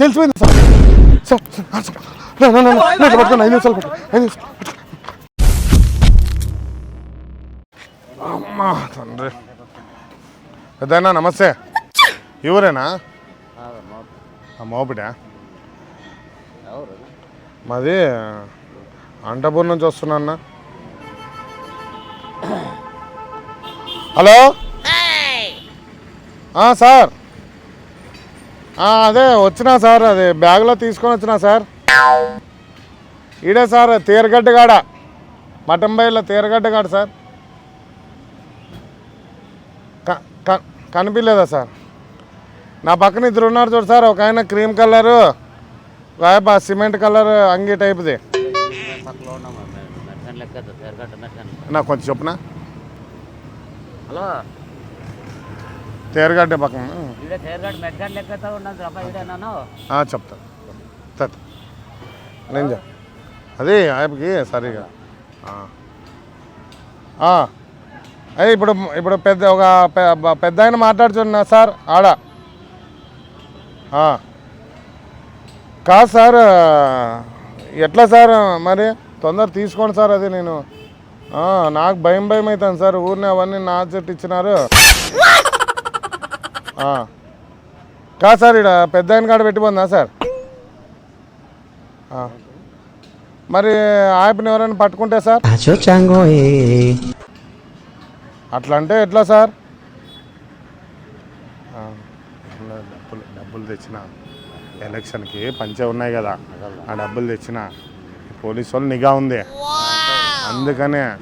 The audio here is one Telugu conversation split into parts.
తెలిసిపోయింది సార్. సార్ పట్టుకోండి ఐదు నిమిషాలు పట్టు ఐదు. అమ్మా తండ్రి. పెద్దయినా నమస్తే. ఎవరేనా? మోపిడా? మాది అంటపూర్ నుంచి వస్తున్నా అన్న. హలో? ఆ, సార్. అదే వచ్చినా సార్ అదే బ్యాగ్లో తీసుకొని వచ్చినా సార్. ఈడే సార్ తీరగడ్డ కాడ మటంబైలో తీరగడ్డ కాడ సార్. కనిపించలేదా సార్? నా పక్కన ఇద్దరు ఉన్నారు చూడు సార్ ఒక ఆయన క్రీమ్ కలరు ఆయన సిమెంట్ కలర్ అంగి టైప్ది. నాకు కొంచెం చెప్పునా? హలో? ఈడేనాను ఆ, చెప్తా. నేను అది ఆయనకి సరిగా. అయ్యి ఇప్పుడు ఇప్పుడు పెద్ద ఒక పెద్ద ఆయన మాట్లాడుతున్నా సార్ ఆడ. కాదు సార్ ఎట్లా సార్ మరి? తొందర తీసుకోండి సార్ అది నేను. నాకు భయం భయం అవుతాను సార్. ఊరిని అవన్నీ నా చెట్టు ఇచ్చినారు. కాదు సార్ ఇక్కడ పెద్ద ఆయన కాడ పెట్టిపోందా సార్? ఆ. మరి ఆయపని ఎవరైనా పట్టుకుంటే సార్. అట్లా అంటే ఎట్లా సార్? డబ్బులు డబ్బులు తెచ్చిన. ఎలక్షన్కి పంచే ఉన్నాయి కదా. ఆ డబ్బులు తెచ్చిన. పోలీసు వాళ్ళు నిఘా ఉంది. అందుకనే.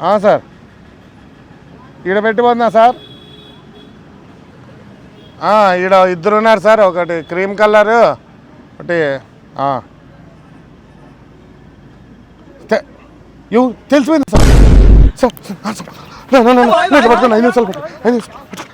ఆ, సార్. ఈడ పెట్టిపోతుందా సార్? ఆ, ఈడ ఇద్దరు ఉన్నారు సార్ ఒకటి క్రీమ్ కలర్ ఒకటి ఆ. తెలిసిపోయింది సార్ సార్ ఐదు నిమిషాలు ఐదు నిమిషాలు పట్టు.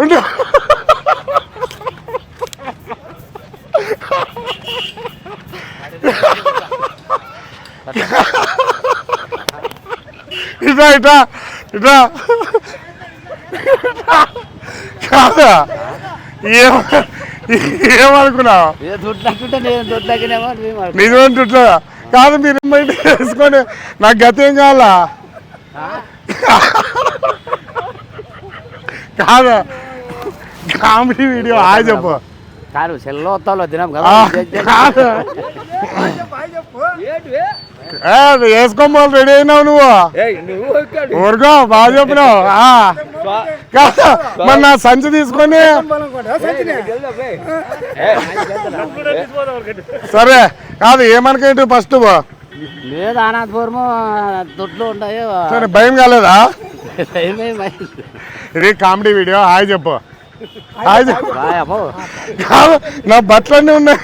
ఉండు. ఇట్రా ఇట్రా ఇట్రా కాదా? ఏం ఏమనుకున్నావు దుడ్లకినేమో నిజమంటుట్లా కాదు మీరు వేసుకొని నాకు గత కావాలా? కాదా. కామెడీ వీడియో ఆ చెప్పు. కాదు సెల్లో వస్తాలో తినాం కదా. కాదు. ఏ, వేసుకోమోలు రెడీ అయినావు నువ్వు. ఊరుకో బాగా చెప్పినావు. ఆ. కాదు మరి నా సంచి తీసుకొని సరే కాదు ఏమనుకేంటి ఫస్ట్ లేదు అనంతపురము దుడ్లు ఉంటాయి సరే భయం కాలేదా? ఇది కామెడీ వీడియో. హాయ్ చెప్పు. హాయ్ చెప్పు. నా బట్టలన్నీ ఉన్నాయి.